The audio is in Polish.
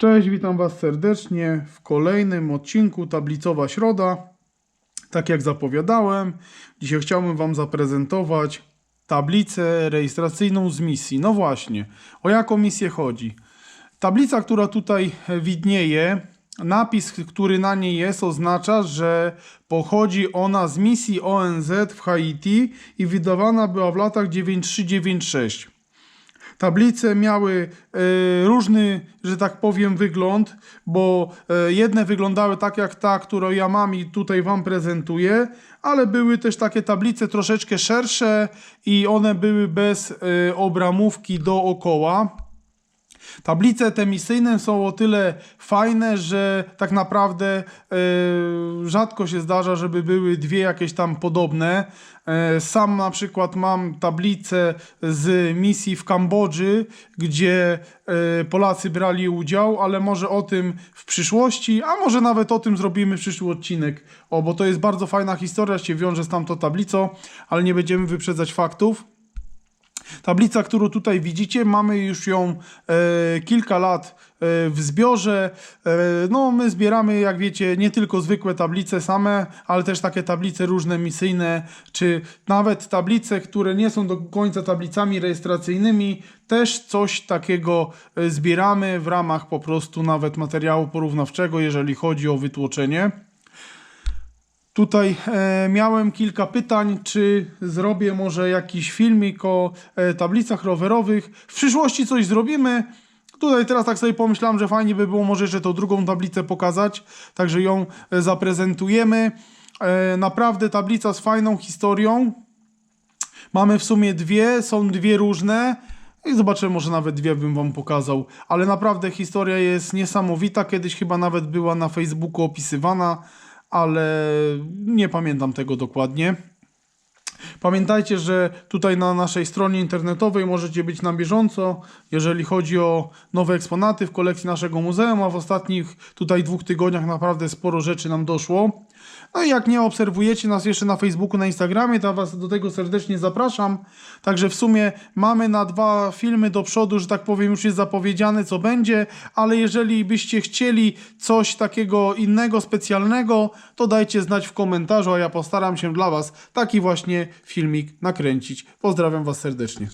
Cześć, witam Was serdecznie w kolejnym odcinku Tablicowa Środa. Tak jak zapowiadałem, dzisiaj chciałbym Wam zaprezentować tablicę rejestracyjną z misji. No właśnie, o jaką misję chodzi? Tablica, która tutaj widnieje, napis, który na niej jest, oznacza, że pochodzi ona z misji ONZ w Haiti i wydawana była w latach 9396. Tablice miały e, różny, że tak powiem, wygląd, bo e, jedne wyglądały tak jak ta, którą ja mam i tutaj Wam prezentuję, ale były też takie tablice troszeczkę szersze i one były bez e, obramówki dookoła. Tablice te misyjne są o tyle fajne, że tak naprawdę e, rzadko się zdarza, żeby były dwie jakieś tam podobne. E, sam na przykład mam tablicę z misji w Kambodży, gdzie e, Polacy brali udział, ale może o tym w przyszłości, a może nawet o tym zrobimy przyszły odcinek. O, bo to jest bardzo fajna historia, się wiąże z tamtą tablicą, ale nie będziemy wyprzedzać faktów. Tablica, którą tutaj widzicie, mamy już ją e, kilka lat e, w zbiorze. E, no, my zbieramy, jak wiecie, nie tylko zwykłe tablice same, ale też takie tablice różne misyjne, czy nawet tablice, które nie są do końca tablicami rejestracyjnymi. Też coś takiego e, zbieramy w ramach po prostu nawet materiału porównawczego, jeżeli chodzi o wytłoczenie. Tutaj e, miałem kilka pytań, czy zrobię może jakiś filmik o e, tablicach rowerowych. W przyszłości coś zrobimy. Tutaj teraz tak sobie pomyślałem, że fajnie by było może jeszcze tą drugą tablicę pokazać, także ją e, zaprezentujemy. E, naprawdę tablica z fajną historią. Mamy w sumie dwie, są dwie różne. I zobaczymy, może nawet dwie bym wam pokazał. Ale naprawdę historia jest niesamowita. Kiedyś chyba nawet była na Facebooku opisywana, ale nie pamiętam tego dokładnie. Pamiętajcie, że tutaj na naszej stronie internetowej możecie być na bieżąco, jeżeli chodzi o nowe eksponaty w kolekcji naszego muzeum, a w ostatnich tutaj dwóch tygodniach naprawdę sporo rzeczy nam doszło. No i jak nie obserwujecie nas jeszcze na Facebooku, na Instagramie, to Was do tego serdecznie zapraszam. Także w sumie mamy na dwa filmy do przodu, że tak powiem, już jest zapowiedziane co będzie, ale jeżeli byście chcieli coś takiego innego, specjalnego, to dajcie znać w komentarzu, a ja postaram się dla Was taki właśnie filmik nakręcić. Pozdrawiam Was serdecznie.